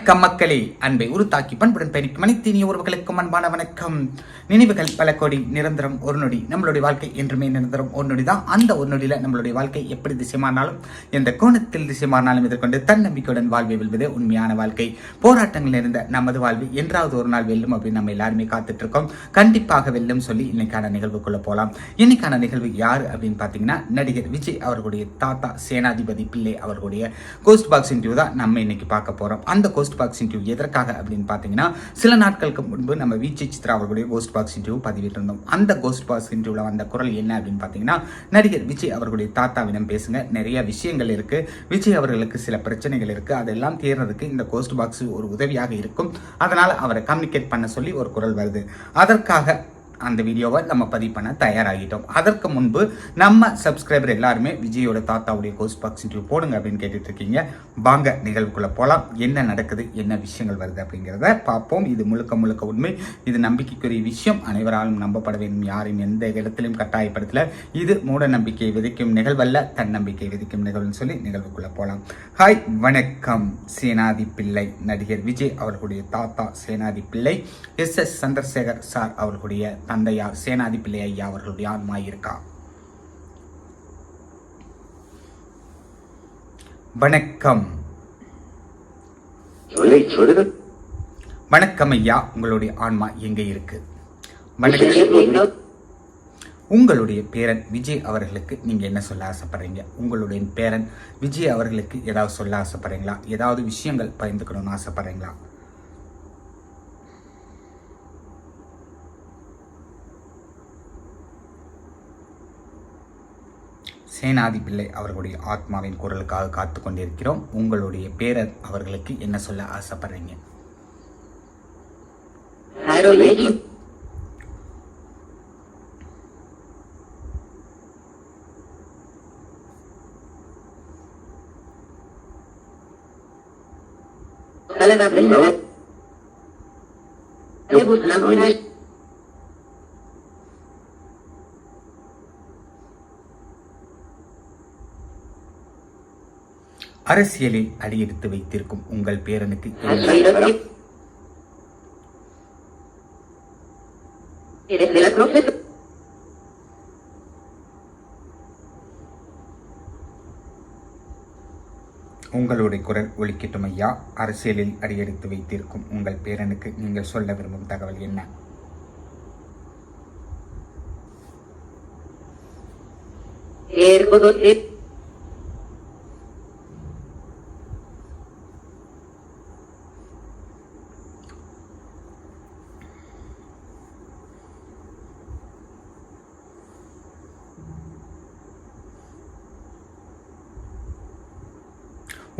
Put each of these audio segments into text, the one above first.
வணக்கம் மக்களே. அன்பை உருத்தாக்கி பண்புடன் பயணிக்கும் அனைத்து உறவுகளுக்கும் அன்பான வணக்கம். நினைவுகள் பல கோடி நிரந்தரம் ஒரு நொடி நம்மளுடைய வாழ்க்கை என்றுமே நிரந்தரம் ஒரு நொடி தான். அந்த ஒரு நொடியில் நம்மளுடைய வாழ்க்கை எப்படி திசைமானாலும் எந்த கோணத்தில் திசைமானாலும் எதிர்கொண்டு தன்னம்பிக்கையுடன் வாழ்வை வெல்வதே உண்மையான வாழ்க்கை. போராட்டங்கள் இருந்த நமது வாழ்வு என்றாவது ஒரு நாள் வெல்லும் அப்படின்னு நம்ம எல்லாருமே காத்துட்டு இருக்கோம் கண்டிப்பாக வெல்லும் சொல்லி இன்னைக்கான நிகழ்வுக்குள்ள போகலாம் இன்னைக்கான நிகழ்வு யார் அப்படின்னு பார்த்தீங்கன்னா நடிகர் விஜய் அவர்களுடைய தாத்தா சேனாதிபதி பிள்ளை அவர்களுடைய கோஸ்ட் பாக்ஸ் இன்டர்வியூ தான் நம்ம இன்னைக்கு பார்க்க போகிறோம் அந்த கோஸ்ட் கோஸ்ட் பாக்ஸ் இன்டர்வியூ எதற்காக அப்படின்னு பார்த்தீங்கன்னா சில நாட்களுக்கு முன்பு நம்ம விஜய் சித்ரா அவர்களுடைய கோஸ்ட் பாக்ஸ் இன்டர்வியூ பதிவிட்டிருந்தோம். அந்த கோஸ்ட் பாக்ஸ் இன்டர்வியூவில் வந்த குரல் என்ன அப்படின்னு பார்த்தீங்கன்னா நடிகர் விஜய் அவர்களுடைய தாத்தாவிடம் பேசுங்க. நிறைய விஷயங்கள் இருக்கு. விஜய் அவர்களுக்கு சில பிரச்சனைகள் இருக்கு. அதெல்லாம் தீர்றதுக்கு இந்த கோஸ்ட் பாக்ஸ் ஒரு உதவியாக இருக்கும். அதனால் அவரை கம்யூனிகேட் பண்ண சொல்லி ஒரு குரல் வருது. அதற்காக அந்த வீடியோவை நம்ம பதிவு பண்ண தயாராகிட்டோம். அதற்கு முன்பு நம்ம சப்ஸ்கிரைபர் எல்லாருமே விஜயோட தாத்தாவுடைய கோஸ்ட் பாக்ஸ் இன்டர்வியூ போடுங்க அப்படின்னு கேட்டுட்டு இருக்கீங்க வாங்க நிகழ்வுக்குள்ள போகலாம் என்ன நடக்குது? என்ன விஷயங்கள் வருது அப்படிங்கிறத பார்ப்போம். இது முழுக்க முழுக்க உண்மை. இது நம்பிக்கைக்குரிய விஷயம். அனைவராலும் நம்பப்பட வேண்டும். யாரையும் எந்த இடத்திலும் கட்டாயப்படுத்தல. இது மூட நம்பிக்கையை விதைக்கும் நிகழ்வல்ல. தன்னம்பிக்கை விதைக்கும் நிகழ்வுன்னு சொல்லி நிகழ்வுக்குள்ள போகலாம் ஹாய் வணக்கம். சேனாதி பிள்ளை நடிகர் விஜய் அவர்களுடைய தாத்தா சேனாதி பிள்ளை எஸ் எஸ் சந்திரசேகர் சார் அவர்களுடைய தந்தையார் சேனாதி பிள்ளை ஐயா அவர்களுடைய ஆன்மா இருக்கா வணக்கம் வணக்கம் ஐயா உங்களுடைய ஆன்மா எங்க இருக்கு? வணக்கம். உங்களுடைய பேரன் விஜய் அவர்களுக்கு நீங்க என்ன சொல்ல ஆசைப்படுறீங்க? உங்களுடைய பேரன் விஜய் அவர்களுக்கு ஏதாவது சொல்ல ஆசைப்படுறீங்களா? ஏதாவது விஷயங்கள் பகிர்ந்துக்கணும்னு ஆசைப்படுறீங்களா? சேனாதி பிள்ளை அவர்களுடைய ஆத்மாவின் குரலுக்காக காத்து கொண்டிருக்கிறோம். உங்களுடைய பேரன் அவர்களுக்கு என்ன சொல்ல ஆசைப்படுறீங்க? அரசியலில் அடியெடுத்து வைத்திருக்கும் உங்கள் பேரனுக்கு உங்களுடைய குரல் ஒலிக்கட்டும் ஐயா. அரசியலில் அடியெடுத்து வைத்திருக்கும் உங்கள் பேரனுக்கு நீங்கள் சொல்ல விரும்பும் தகவல் என்ன?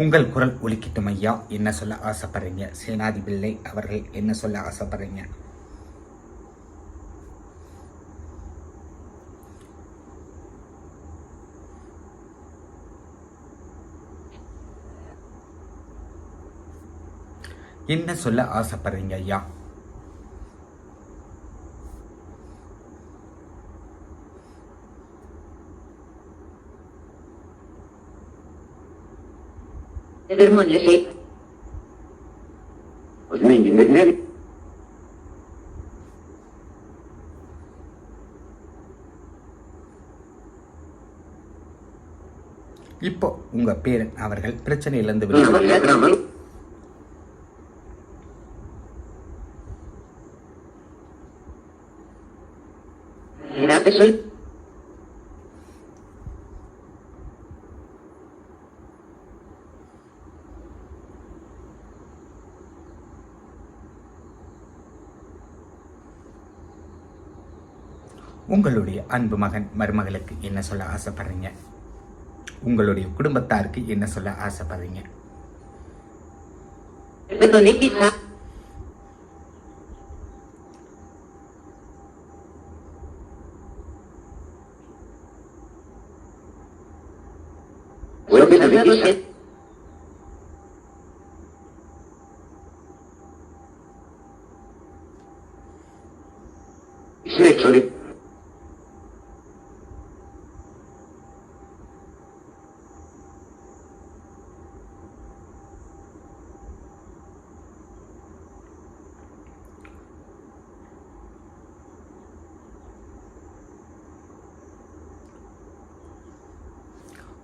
உங்கள் குரல் ஒலிக்கட்டும் ஐயா. என்ன சொல்ல ஆசைப்படுறீங்க? சேனாதி பிள்ளை அவர்கள் என்ன சொல்ல ஆசைப்படுறீங்க? என்ன சொல்ல ஆசைப்படுறீங்க ஐயா? நீங்க என்ன இப்போ உங்க பேரன் அவர்கள் பிரச்சனையிலிருந்து வெளியே சொல் உங்களுடைய அன்பு மகன் மருமகளுக்கு என்ன சொல்ல ஆசைப்படுறீங்க? உங்களுடைய குடும்பத்தாருக்கு என்ன சொல்ல ஆசைப்படுறீங்க? Vuelve a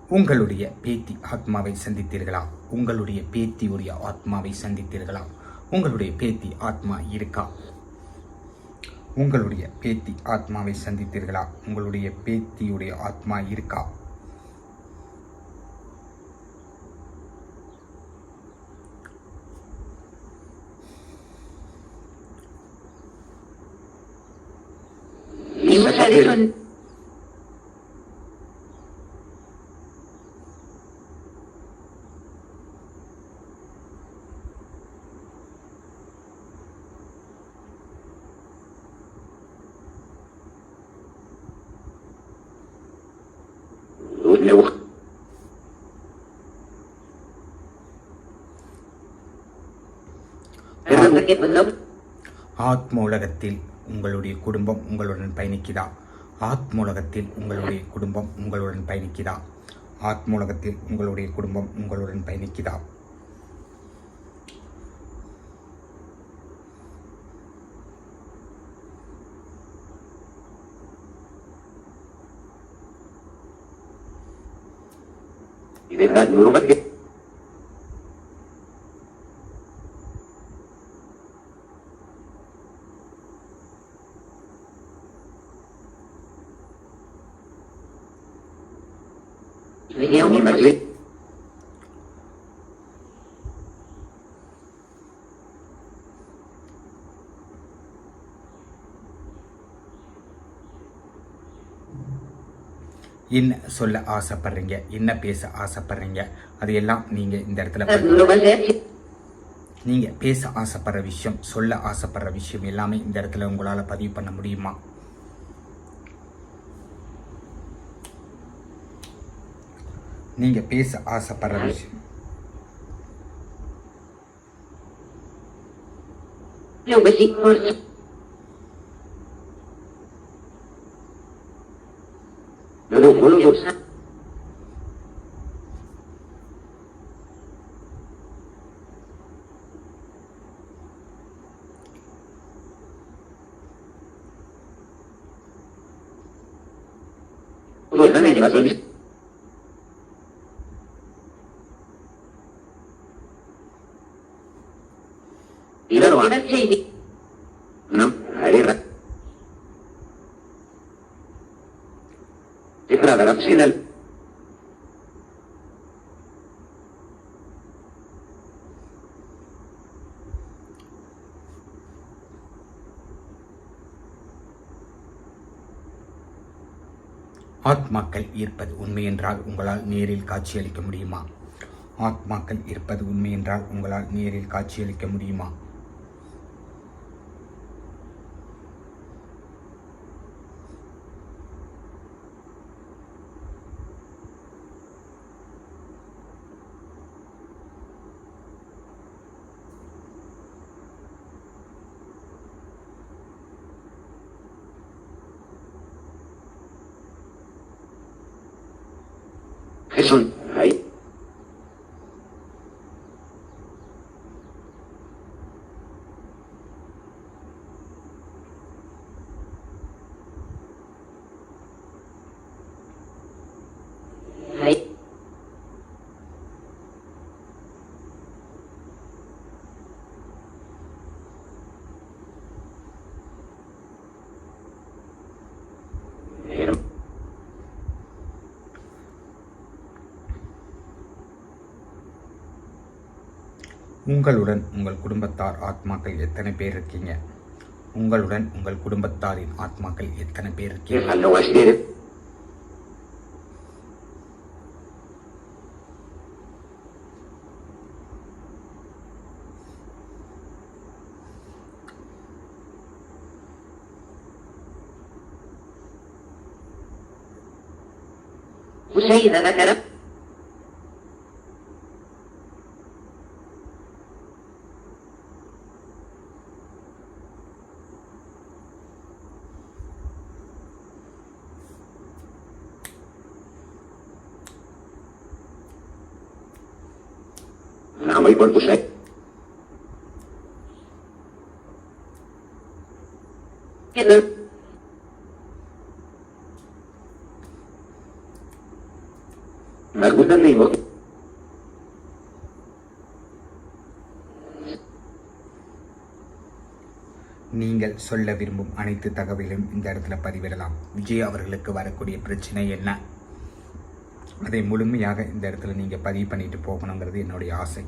உங்களுடைய பேத்தி ஆத்மாவை சந்தித்தீர்களா? உங்களுடைய பேத்தியுடைய ஆத்மாவை சந்தித்தீர்களா? உங்களுடைய பேத்தி ஆத்மா இருக்கா? உங்களுடைய பேத்தி ஆத்மாவை சந்தித்தீர்களா? உங்களுடைய பேத்தியுடைய ஆத்மா இருக்கா? Misma பண்ணோம் ஆத்ம உலகத்தில் உங்களுடைய குடும்பம் உங்களுடன் பயணிக்குதா ஆத்ம உலகத்தில் உங்களுடைய குடும்பம் உங்களுடன் பயணிக்குதா ஆத்ம உலகத்தில் உங்களுடைய குடும்பம் உங்களுடன் பயணிக்குதா đó dựa bất kỳ nếu như mà chuyện. என்ன சொல்ல ஆசைப்படுறீங்க? என்ன பேச ஆசைப்படுறீங்க? அதையெல்லாம் நீங்கள் இந்த இடத்துல நீங்க பேச ஆசைப்படுற விஷயம் சொல்ல ஆசைப்படுற விஷயம் எல்லாமே இந்த இடத்துல உங்களால பதிவு பண்ண முடியுமா? நீங்க பேச ஆசைப்படுற விஷயம். Yo no puedo. Pues dame de gasolina. Y claro, ahora sí. Cifra de ஆத்மாக்கள் இருப்பது உண்மை என்றால் உங்களால் நேரில் காட்சியளிக்க முடியுமா? ஆத்மாக்கள் இருப்பது உண்மை என்றால் உங்களால் நேரில் காட்சியளிக்க முடியுமா? Listen உங்களுடன் உங்கள் குடும்பத்தார் ஆத்மாக்கள் எத்தனை பேர் இருக்கீங்க? உங்களுடன் உங்கள் குடும்பத்தாரின் ஆத்மாக்கள் எத்தனை பேர் இருக்கீங்க? Fanno por tu sed. Margudan Limo. நீங்கள் சொல்ல விரும்பும் அனைத்து தகவலையும் இந்த இடத்துல பதிவிடலாம் விஜய் அவர்களுக்கு வரக்கூடிய பிரச்சனை என்ன அதை முழுமையாக இந்த இடத்துல நீங்க பதிவு பண்ணிட்டு போகணுங்கிறது என்னுடைய ஆசை.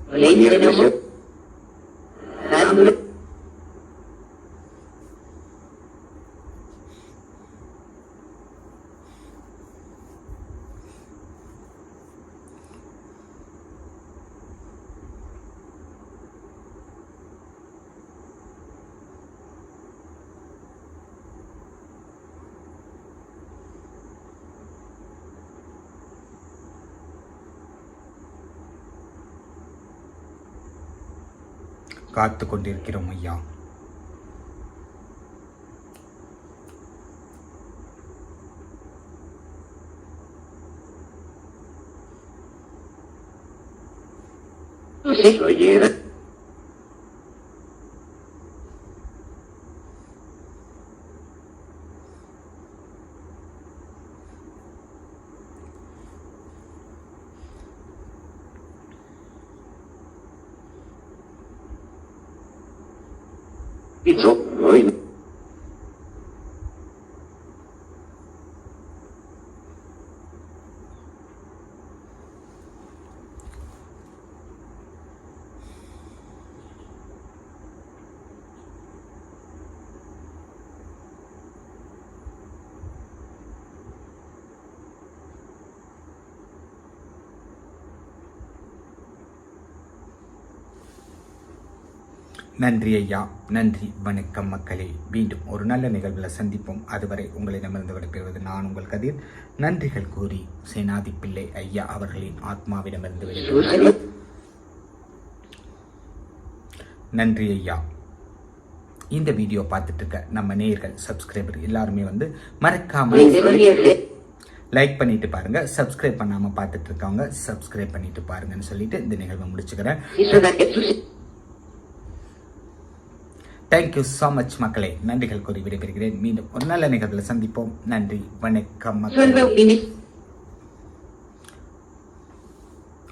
காத்து கொண்டிருக்கிறோம் ஐயா Oye, e ciò நன்றி ஐயா. நன்றி. வணக்கம் மக்களே. மீண்டும் ஒரு நல்ல நிகழ்வில் சந்திப்போம். அதுவரை உங்களிடமிருந்து விடைபெறுவது நான் உங்கள் கதிர். நன்றிகள் கூறி சேனாதி பிள்ளை ஐயா அவர்களின் ஆத்மாவிடமிருந்து விடைபெறுகிறேன். நன்றி ஐயா. இந்த வீடியோ பார்த்துட்டு இருக்க நம்ம நேயர்கள் சப்ஸ்கிரைபர் எல்லாருமே வந்து மறக்காம லைக் பண்ணிட்டு பாருங்க. சப்ஸ்கிரைப் பண்ணாம பார்த்துட்டு இருக்கவங்க சப்ஸ்கிரைப் பண்ணிட்டு பாருங்கன்னு சொல்லிட்டு இந்த நிகழ்வை முடிச்சுக்கிறேன். தேங்க்யூ ஸோ மச் மக்களே. நன்றிகள் கூறி விடைபெறுகிறேன். மீண்டும் ஒரு நல்ல நிகழ்வில் சந்திப்போம். நன்றி. வணக்கம் மக்கள்.